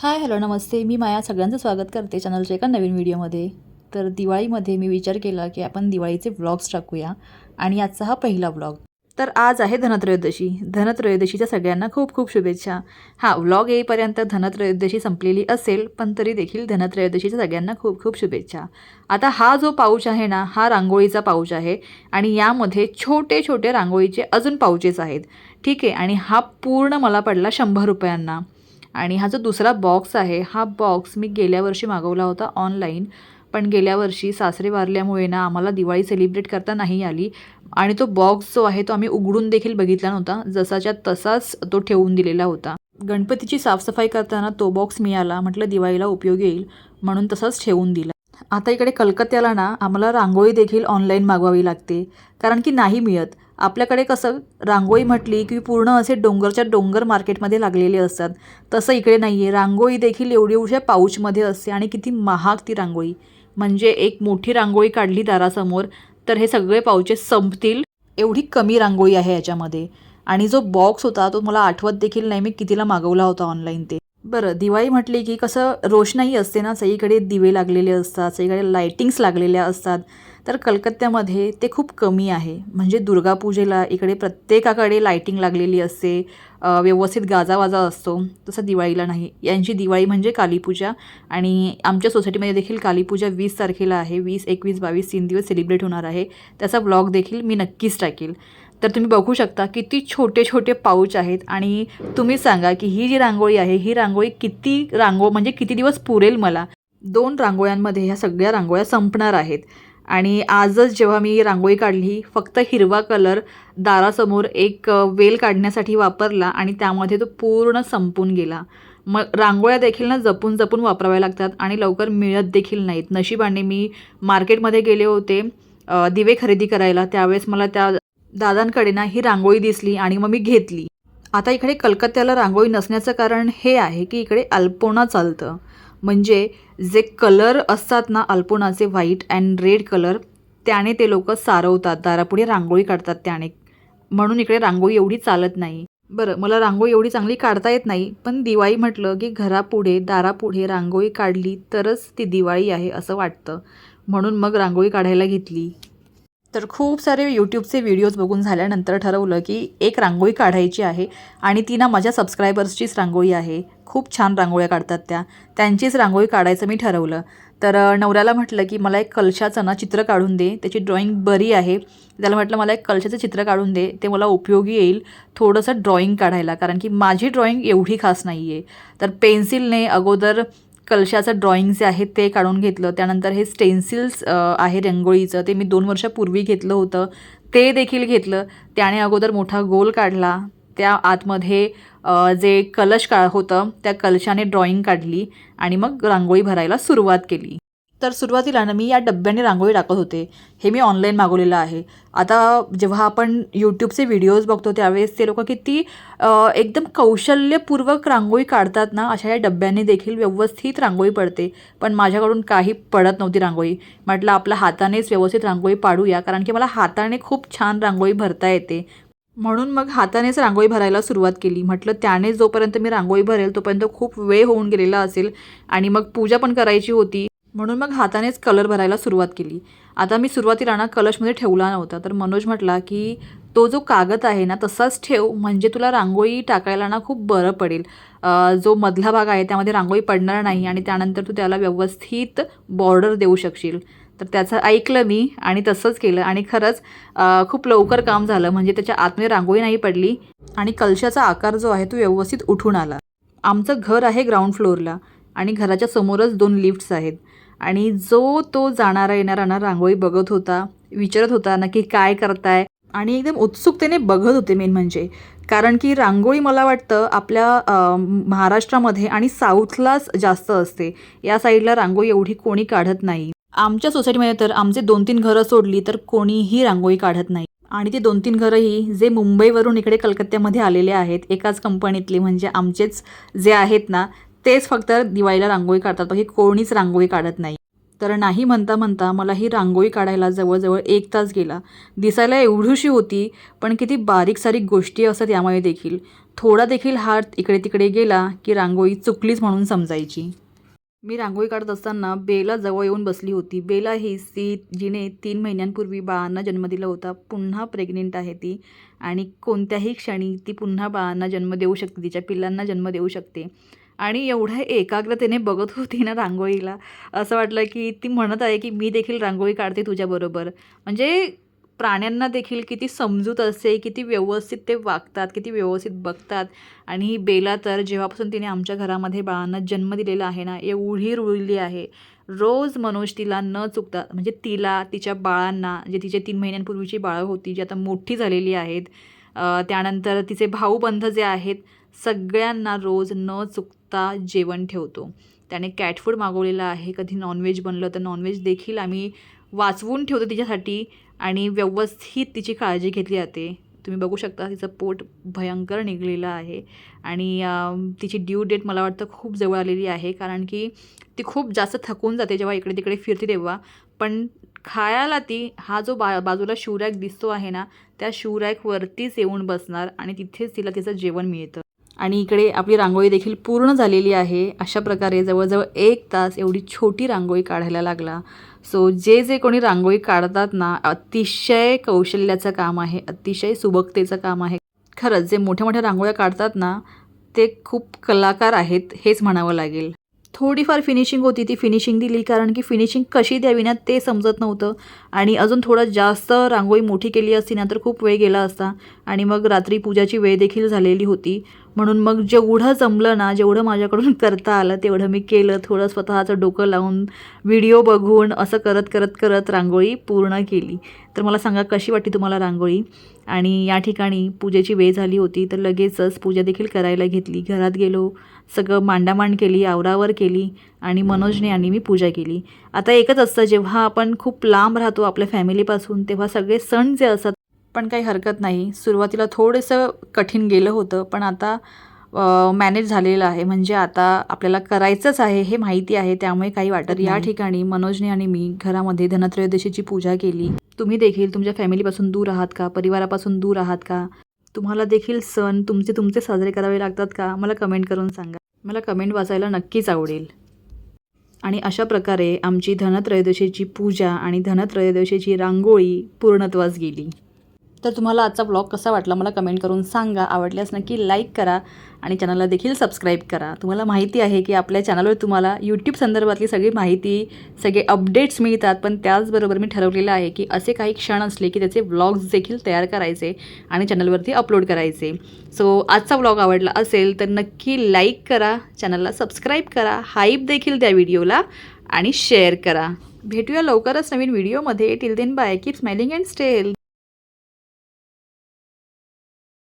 Hi hello नमस्ते. मी माया सगळ्यांचं स्वागत करते चॅनलच्या एका नवीन व्हिडिओमध्ये. तर दिवाळीमध्ये मी विचार केला की आपण दिवाळीचे व्लॉग्स टाकूया. आणि आजचा हा पहिला व्लॉग. तर आज आहे धनत्रयोदशी. धनत्रयोदशीच्या सगळ्यांना खूप खूप शुभेच्छा. हा व्लॉग येईपर्यंत धनत्रयोदशी संपलेली असेल पण तरी देखील धनत्रयोदशीच्या सगळ्यांना खूप खूप शुभेच्छा. आता हा जो पाऊच आहे ना हा रांगोळीचा पाऊच आहे. आणि यामध्ये छोटे छोटे रांगोळीचे अजून पाऊचेस आहेत. ठीक आहे? आणि हा पूर्ण मला पडला शंभर रुपयांना. आणि हा जो दुसरा बॉक्स आहे हा बॉक्स मी गेल्या वर्षी मागवला होता ऑनलाईन पण गेल्या वर्षी सासरे वारल्यामुळे ना आम्हाला दिवाळी सेलिब्रेट करता नाही आली. आणि तो बॉक्स जो आहे तो आम्ही उघडून देखील बघितला नव्हता. जसाच्या तसाच तो ठेवून दिलेला होता. गणपतीची साफसफाई करताना तो बॉक्स मिळाला. म्हटलं दिवाळीला उपयोगी येईल. म्हणून तसाच ठेवून दिला. आता इकडे कलकत्त्याला ना आम्हाला रांगोळी देखील ऑनलाईन मागवावी लागते. कारण की नाही मिळत. आपल्याकडे कसं रांगोळी म्हटली की पूर्ण असे डोंगरच्या डोंगर मार्केटमध्ये लागलेले असतात. तसं इकडे नाही आहे रांगोळी देखील एवढी एवढ्या पाऊचमध्ये असते आणि किती महाग ती रांगोळी. म्हणजे एक मोठी रांगोळी काढली दारासमोर तर हे सगळे पाऊचेस संपतील एवढी कमी रांगोळी आहे याच्यामध्ये. आणि जो बॉक्स होता तो मला आठवत देखील नाही. मी कितीला मागवला होता ऑनलाईन ते. बरं दिवाळी म्हटली की कसं रोषणाई असते ना सगळीकडे दिवे लागलेले असतात सगळीकडे लायटिंग्स लागलेल्या असतात. तर कलकत्त्यामध्ये ते खूप कमी आहे. म्हणजे दुर्गापूजेला इकडे प्रत्येकाकडे लायटिंग लागलेली असते व्यवस्थित गाजावाजा असतो तसं दिवाळीला नाही. यांची दिवाळी म्हणजे कालीपूजा आणि आमच्या सोसायटीमध्ये देखील कालीपूजा वीस तारखेला आहे. वीस एकवीस बावीस तीन दिवस सेलिब्रेट होणार आहे. त्याचा ब्लॉग देखील मी नक्कीच टाकेल. तर तुम्ही बघू शकता किती छोटे छोटे पाऊच आहेत आणि तुम्ही सांगा की ही जी रांगोळी आहे ही रांगोळी किती रांगो म्हणजे किती दिवस पुरेल मला? दोन रांगोळ्यांमध्ये ह्या सगळ्या रांगोळ्या संपणार आहेत. आणि आजच जेव्हा मी रांगोळी काढली फक्त हिरवा कलर दारासमोर एक वेल काढण्यासाठी वापरला आणि त्यामध्ये तो पूर्ण संपून गेला. मग रांगोळ्या देखील ना जपून जपून वापराव्या लागतात आणि लवकर मिळत देखील नाहीत. नशिबाने मी मार्केटमध्ये गेले होते दिवे खरेदी करायला. त्यावेळेस मला त्या दादांकडे ना ही रांगोळी दिसली आणि मग मी घेतली. आता इकडे कलकत्त्याला रांगोळी नसण्याचं कारण हे आहे की इकडे अल्पोना चालतं. म्हणजे जे कलर असतात ना अल्पोनाचे व्हाईट अँड रेड कलर त्याने ते लोक सारवतात दारापुढे रांगोळी काढतात त्याने. म्हणून इकडे रांगोळी एवढी चालत नाही. बरं मला रांगोळी एवढी चांगली काढता येत नाही पण दिवाळी म्हटलं की घरापुढे दारापुढे रांगोळी काढली तरच ती दिवाळी आहे असं वाटतं. म्हणून मग रांगोळी काढायला घेतली. तर खूप सारे यूट्यूबचे व्हिडिओज बघून झाल्यानंतर ठरवलं की एक रांगोळी काढायची आहे आणि ती ना माझ्या सबस्क्रायबर्सचीच रांगोळी आहे. खूप छान रांगोळ्या काढतात त्या. त्यांचीच रांगोळी काढायचं मी ठरवलं. तर नवऱ्याला म्हटलं की मला एक कलशाचं ना चित्र काढून दे. त्याची ड्रॉइंग बरी आहे. त्याला म्हटलं मला एक कलशाचं चित्र काढून दे. ते मला उपयोगी येईल थोडंसं ड्रॉइंग काढायला. कारण की माझी ड्रॉइंग एवढी खास नाही आहे तर पेन्सिलने अगोदर कलशाचं ड्रॉइंग जे आहे ते काढून घेतलं. त्यानंतर हे स्टेन्सिल्स आहे रंगोळीचं. ते मी दोन वर्षापूर्वी घेतलं होतं. ते देखील घेतलं. त्याने अगोदर मोठा गोल काढला. त्या आतमध्ये जे कलश का होतं त्या कलशाने ड्रॉइंग काढली आणि मग रांगोळी भरायला सुरुवात केली. तर सुरुवातीला ना मी या डब्याने रांगोळी टाकत होते. हे मी ऑनलाईन मागवलेलं आहे. आता जेव्हा आपण यूट्यूबचे व्हिडिओज बघतो त्यावेळेस ते लोक किती एकदम कौशल्यपूर्वक रांगोळी काढतात ना अशा या डब्याने देखील व्यवस्थित रांगोळी पडते. पण माझ्याकडून काही पडत नव्हती रांगोळी. म्हटलं आपल्या हातानेच व्यवस्थित रांगोळी पाडूया कारण की मला हाताने खूप छान रांगोळी भरता येते. म्हणून मग हातानेच रांगोळी भरायला सुरुवात केली. म्हटलं त्याने जोपर्यंत मी रांगोळी भरेल तोपर्यंत खूप वेळ होऊन गेलेला असेल आणि मग पूजा पण करायची होती. म्हणून मग हातानेच कलर भरायला सुरुवात केली. आता मी सुरुवातीला ना कलशमध्ये ठेवला नव्हता तर मनोज म्हटला की तो जो कागद आहे ना तसाच ठेव म्हणजे तुला रांगोळी टाकायला ना खूप बरं पडेल. जो मधला भाग आहे त्यामध्ये रांगोळी पडणार नाही आणि त्यानंतर तू त्याला व्यवस्थित बॉर्डर देऊ शकशील. तर त्याचं ऐकलं मी आणि तसंच केलं आणि खरंच खूप लवकर काम झालं म्हणजे त्याच्या आतमध्ये रांगोळी नाही पडली आणि कलशाचा आकार जो आहे तो व्यवस्थित उठून आला. आमचं घर आहे ग्राउंड फ्लोअरला आणि घराच्या समोरच दोन लिफ्ट्स आहेत. आणि जो तो जाणारा येणारा ना रांगोळी बघत होता विचारत होता नक्की काय करताय? आणि एकदम उत्सुकतेने बघत होते मेन म्हणजे. कारण की रांगोळी मला वाटतं आपल्या महाराष्ट्रामध्ये आणि साऊथलाच जास्त असते. या साईडला रांगोळी एवढी कोणी काढत नाही. आमच्या सोसायटीमध्ये तर आमचे दोन तीन घरं सोडली तर कोणीही रांगोळी काढत नाही. आणि ते दोन तीन घरंही जे मुंबईवरून इकडे कलकत्त्यामध्ये आलेले आहेत एकाच कंपनीतले म्हणजे आमचेच जे आहेत ना तेच फक्त दिवाळीला रांगोळी काढतात बाकी कोणीच रांगोळी काढत नाही. तर नाही म्हणता म्हणता मला ही रांगोळी काढायला जवळजवळ एक तास गेला. दिसायला एवढीशी होती पण किती बारीक सारीक गोष्टी असतात यामुळे देखील. थोडा देखील हात इकडे तिकडे गेला की रांगोळी चुकलीच म्हणून समजायची. मी रांगोळी काढत असताना बेला जवळ येऊन बसली होती. बेला ही सी जिने तीन महिन्यांपूर्वी बाळांना जन्म दिला होता. पुन्हा प्रेग्नेंट आहे ती आणि कोणत्याही क्षणी ती पुन्हा बाळांना जन्म देऊ शकते तिच्या पिल्लांना जन्म देऊ शकते. आणि एवढ्या एकाग्रतेने बघत होती ना रांगोळीला. असं वाटलं की ती म्हणत आहे की मी देखील रांगोळी काढते तुझ्याबरोबर म्हणजे प्राण्यांना देखील किती समजूत असते किती व्यवस्थित ते वागतात किती व्यवस्थित बघतात. आणि ही बेला तर जेव्हापासून तिने आमच्या घरामध्ये बाळांना जन्म दिलेला आहे ना एवढी रुळली आहे. रोज मनोज तिला न चुकता म्हणजे तिला तिच्या बाळांना जे तिचे तीन महिन्यांपूर्वीची बाळं होती जी आता मोठी झालेली आहेत त्यानंतर तिचे भाऊबंध जे आहेत सगळ्यांना रोज न चुकता जेवण ठेवतो. त्याने कॅट फूड मागवलेलं आहे. कधी नॉनव्हेज बनलं तर नॉनव्हेज देखील आम्ही वाचवून ठेवतो तिच्यासाठी आणि व्यवस्थित तिची काळजी घेतली जाते. तुम्ही बघू शकता तिचं पोट भयंकर निघलेलं आहे. आणि तिची ड्यू डेट मला वाटतं खूप जवळ आलेली आहे. कारण की ती खूप जास्त थकून जाते जेव्हा इकडे तिकडे फिरते तेव्हा. पण खायला ती हा जो बा बाजूला शिवरॅक दिसतो आहे ना त्या शिवरॅकवरतीच येऊन बसणार आणि तिथेच तिला तिचं जेवण मिळतं. आणि इकडे आपली रांगोळी देखील पूर्ण झालेली आहे. अशा प्रकारे जवळजवळ एक तास एवढी छोटी रांगोळी काढायला लागला. सो जे जे कोणी रांगोळी काढतात ना अतिशय कौशल्याचं काम आहे अतिशय सुबकतेचं काम आहे. खरंच जे मोठ्या मोठ्या रांगोळ्या काढतात ना ते खूप कलाकार आहेत हेच म्हणावं लागेल. थोडीफार फिनिशिंग होती ती फिनिशिंग दिली कारण की फिनिशिंग कशी द्यावी ना ते समजत नव्हतं. आणि अजून थोडं जास्त रांगोळी मोठी केली असती ना तर खूप वेळ गेला असता. आणि मग रात्री पूजाची वेळ देखील झालेली होती. म्हणून मग जेवढं जमलं ना जेवढं माझ्याकडून करता आलं तेवढं मी केलं. थोडं स्वतःचं डोकं लावून व्हिडिओ बघून असं करत करत करत रांगोळी पूर्ण केली. तर मला सांगा कशी वाटली तुम्हाला रांगोळी? आणि या ठिकाणी पूजेची वेळ झाली होती तर लगेचच पूजा देखील करायला घेतली. घरात गेलो सगळं मांडामांड केली आवरावर केली आणि मनोजने आणि मी पूजा केली. आता एकच असतं जेव्हा आपण खूप लांब राहतो आपल्या फॅमिलीपासून तेव्हा सगळे सण जे असतात पण काही हरकत नाही. सुरुवातीला थोडंसं कठीण गेलं होतं पण आता मॅनेज झालेलं आहे. म्हणजे आता आपल्याला करायचंच आहे हे माहिती आहे. त्यामुळे काही वाटत या ठिकाणी मनोजने आणि मी घरामध्ये धनत्रयोदशीची पूजा केली. तुम्ही देखील तुमच्या फॅमिलीपासून दूर आहात का? परिवारापासून दूर आहात का? तुम्हाला देखील सण तुमचे तुमचे साजरे करावे लागतात का? मला कमेंट करून सांगा. मला कमेंट वाचायला नक्कीच आवडेल. आणि अशा प्रकारे आमची धनत्रयोदशीची पूजा आणि धनत्रयोदशीची रांगोळी पूर्णत्वास गेली. तर तुम्हाला आजचा ब्लॉग कसा वाटला मला कमेंट करून सांगा. आवडल्यास नक्की लाईक करा आणि चॅनलला देखील सबस्क्राईब करा. तुम्हाला माहिती आहे की आपल्या चॅनलवर तुम्हाला यूट्यूब संदर्भातली सगळी माहिती सगळे अपडेट्स मिळतात. पण त्याचबरोबर मी ठरवलेलं आहे की असे काही क्षण असले की त्याचे ब्लॉग्स देखील तयार करायचे आणि चॅनलवरती अपलोड करायचे. सो आजचा व्लॉग आवडला असेल तर नक्की लाईक करा चॅनलला सबस्क्राईब करा हाईप देखील द्या व्हिडिओला आणि शेअर करा. भेटूया लवकरच नवीन व्हिडिओमध्ये till then bye keep smiling and stay